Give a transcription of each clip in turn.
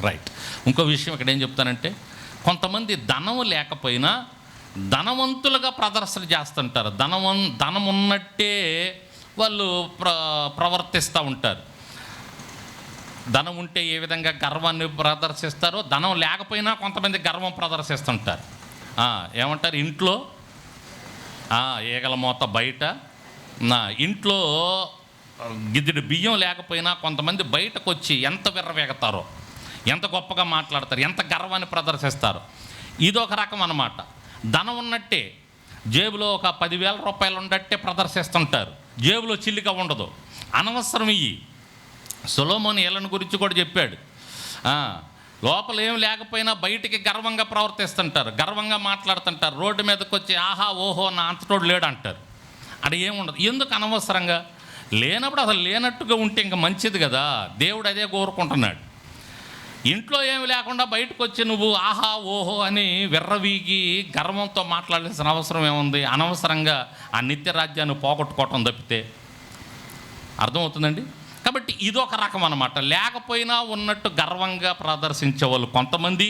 Right ఇంకో విషయం ఇక్కడ ఏం చెప్తానంటే కొంతమంది ధనం లేకపోయినా ధనవంతులుగా ప్రదర్శన చేస్తుంటారు. ధనవం ధనం ఉన్నట్టే వాళ్ళు ప్ర ప్రవర్తిస్తూ ఉంటారు. ధనం ఉంటే ఏ విధంగా గర్వాన్ని ప్రదర్శిస్తారో ధనం లేకపోయినా కొంతమంది గర్వం ప్రదర్శిస్తుంటారు. ఏమంటారు? ఇంట్లో ఈగల మూత బయట నా ఇంట్లో గిద్దెడు బియ్యం లేకపోయినా కొంతమంది బయటకు వచ్చి ఎంత విర్రవేగతారో ఎంత గొప్పగా మాట్లాడతారు ఎంత గర్వాన్ని ప్రదర్శిస్తారు. ఇదొక రకం అనమాట ధనం ఉన్నట్టే జేబులో ఒక పదివేల రూపాయలు ఉన్నట్టే ప్రదర్శిస్తుంటారు. జేబులో చిల్లిక ఉండదు. అనవసరం ఇయ్యి. సొలోమోని ఏళ్ళని గురించి కూడా చెప్పాడు. లోపల ఏం లేకపోయినా బయటికి గర్వంగా ప్రవర్తిస్తుంటారు గర్వంగా మాట్లాడుతుంటారు. రోడ్డు మీదకి వచ్చి ఆహా ఓహో నా అంతటోడు లేడు అంటారు అక్కడ ఏముండదు ఎందుకు అనవసరంగా? లేనప్పుడు అసలు లేనట్టుగా ఉంటే ఇంకా మంచిది కదా. దేవుడు అదే కోరుకుంటున్నాడు. ఇంట్లో ఏమి లేకుండా బయటకు వచ్చి నువ్వు ఆహా ఓహో అని విర్రవీగి గర్వంతో మాట్లాడాల్సిన అవసరం ఏముంది? అనవసరంగా ఆ నిత్య రాజ్యాన్ని పోగొట్టుకోవటం తప్పితే అర్థమవుతుందండి? కాబట్టి ఇదొక రకం అనమాట లేకపోయినా ఉన్నట్టు గర్వంగా ప్రదర్శించే వాళ్ళు కొంతమంది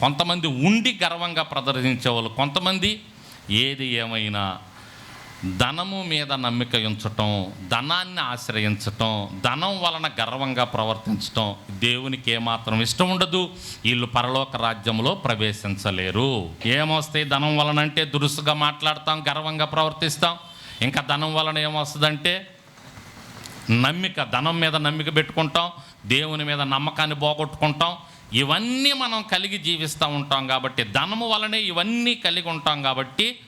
కొంతమంది ఉండి గర్వంగా ప్రదర్శించే వాళ్ళు కొంతమంది. ఏది ఏమైనా ధనము మీద నమ్మిక ఉంచటం ధనాన్ని ఆశ్రయించటం ధనం వలన గర్వంగా ప్రవర్తించటం దేవునికి ఏమాత్రం ఇష్టం ఉండదు. వీళ్ళు పరలోక రాజ్యంలో ప్రవేశించలేరు. ఏమొస్తాయి ధనం వలన అంటే దురుసుగా మాట్లాడతాం గర్వంగా ప్రవర్తిస్తాం. ఇంకా ధనం వలన ఏమొస్తుందంటే నమ్మిక ధనం మీద నమ్మిక పెట్టుకుంటాం దేవుని మీద నమ్మకాన్ని పోగొట్టుకుంటాం. ఇవన్నీ మనం కలిగి జీవిస్తూ ఉంటాం కాబట్టి ధనము వలనే ఇవన్నీ కలిగి ఉంటాం కాబట్టి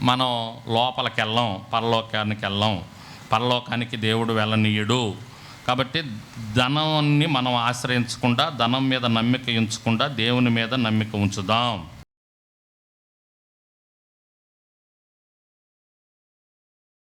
మనం లోపలికి వెళ్ళాం పరలోకానికి వెళ్ళాం. పరలోకానికి దేవుడు వెళ్ళనీయుడు. కాబట్టి ధనాన్ని మనం ఆశ్రయించకుండా ధనం మీద నమ్మిక ఉంచకుండా దేవుని మీద నమ్మిక ఉంచుదాం.